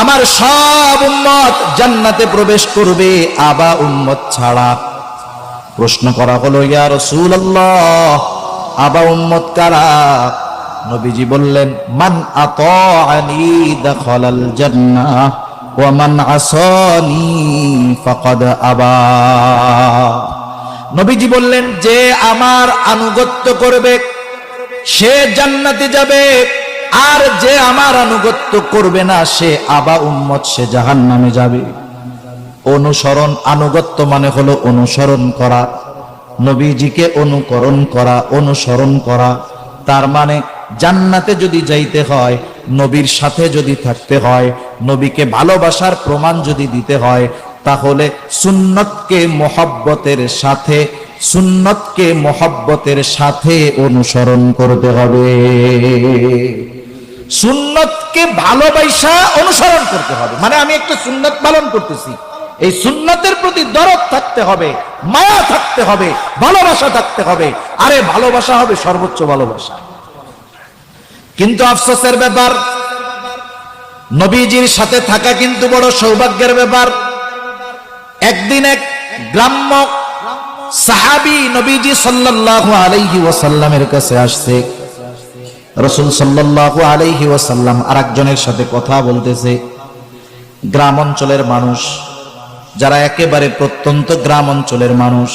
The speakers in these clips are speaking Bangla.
আমার সব উম্মত জান্নাতে প্রবেশ করবে, আবা উম্মত ছাড়া। প্রশ্ন করা হলো, ইয়া রাসূলুল্লাহ, আবা উম্মত কারা? নবীজি বললেন, মান আতাআনি দাখালাল জান্নাহ ওয়া মান আসানি ফাকাদ আবা। নবীজি বললেন, যে আমার আনুগত্য করবে সে জান্নাতে যাবে, আর যে আমার আনুগত্য করবে না, সে আবা উম্মত, সে জাহান নামে যাবে। অনুসরণ, আনুগত্য মানে হলো অনুসরণ করা, নবীজিকে অনুকরণ করা, অনুসরণ করা। তার মানে জান্নাতে যদি যাইতে হয়, নবীর সাথে যদি থাকতে হয়, নবীকে ভালোবাসার প্রমাণ যদি দিতে হয়, তাহলে সুন্নতকে মোহব্বতের সাথে সুন্নতকে মোহব্বতের সাথে অনুসরণ করতে হবে। সুন্নতকে ভালোবাসা অনুসরণ করতে হবে। মানে আমি একটা সুন্নত পালন করতেছি। এই সুন্নতের প্রতি দরদ থাকতে হবে, মায়া থাকতে হবে, ভালোবাসা থাকতে হবে। আরে ভালোবাসা হবে সর্বোচ্চ ভালোবাসা। কিন্তু আফসোসের ব্যাপার, নবীজির সাথে থাকা কিন্তু বড় সৌভাগ্যের ব্যাপার। একদিন এক গ্রাম্য সাহাবি নবীজি সাল্লাল্লাহু আলাইহি ওয়াসাল্লামের কাছে আসছে। রসুল সাল্লাল্লাহু আলাইহি ওয়াসাল্লাম আরেকজনের সাথে কথা বলতেছে। গ্রাম অঞ্চলের মানুষ, যারা একেবারে প্রত্যন্ত গ্রাম অঞ্চলের মানুষ,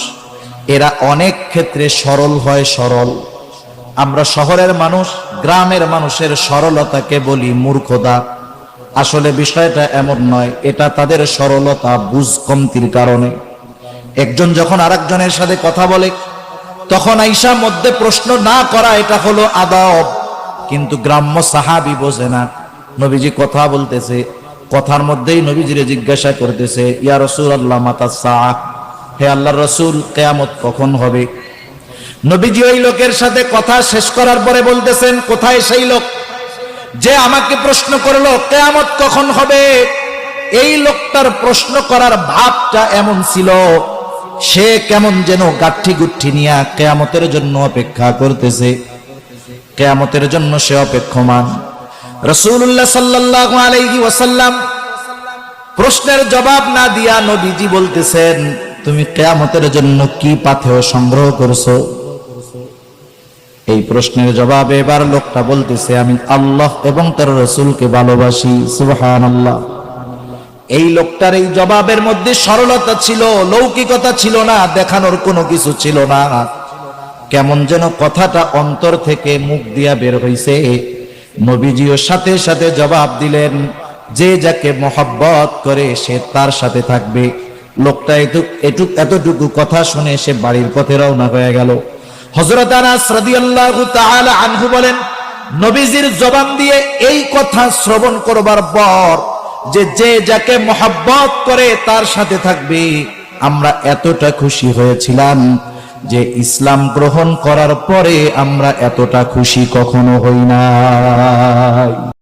এরা অনেক ক্ষেত্রে সরল হয় সরল। আমরা শহরের মানুষ, গ্রামের মানুষের সরলতাকে বলি মূর্খতা। আসলে বিষয়টা এমন নয়, এটা তাদের সরলতা বুঝ কমতির কারণে। একজন যখন আরেকজনের সাথে কথা বলে, তখন আইসা মধ্যে প্রশ্ন না করা, এটা হলো আদব। কিন্তু গ্রাম্য সাহাবি বোঝে না। নবীজি কথা বলতেছে, কথার মধ্যেই নবীজিরে জিজ্ঞাসা করতেছে, ইয়া রসুল আল্লাহ মাতা সাহ হে আল্লাহ রসুল, কেয়ামত কখন হবে? নবীজি ওই লোকের সাথে কথা শেষ করার পরে বলতেছেন, কোথায় সেই লোক যে আমাকে প্রশ্ন করল, কেয়ামত কখন হবে? এই লোকটার প্রশ্ন করার ভাবটা এমন ছিল। সে কেমন যেন গাঠি গুঠি নিয়ে কেয়ামতের জন্য অপেক্ষা করতেছে। কেয়ামতের জন্য সে অপেক্ষমান। রসুল্লাহ সাল্লাহ আলাইহি ওয়াসাল্লাম প্রশ্নের জবাব না দিয়া নবীজি বলতেছেন, তুমি কেয়ামতের জন্য কি পাথেয় সংগ্রহ করছ? এই প্রশ্নের জবাবে এবার লোকটা বলতেছে, আমি আল্লাহ এবং তার রসুলকে ভালোবাসি সুবহান আল্লাহ এই লোকটার এই জবাবের মধ্যে সরলতা ছিল, লৌকিকতা ছিল না, দেখানোর কোনো কিছু ছিল না। কেমন যেন কথাটা অন্তর থেকে মুখ দিয়া বের হইছে। নবীজিও সাথে সাথে জবাব দিলেন, যে যাকে মহব্বত করে সে তার সাথে থাকবে। লোকটা এটুক, এতটুকু কথা শুনে সে বাড়ির পথে রওনা হয়ে গেল। তাআলা আনহু বলেন, নবীজির জবান দিয়ে এই কথা শ্রবণ করবার পর যে যে যাকে মোহাব্বত করে তার সাথে থাকবে। আমরা এতটা খুশি হয়েছিলাম যে ইসলাম গ্রহণ করার পরে আমরা এতটা খুশি কখনো হই না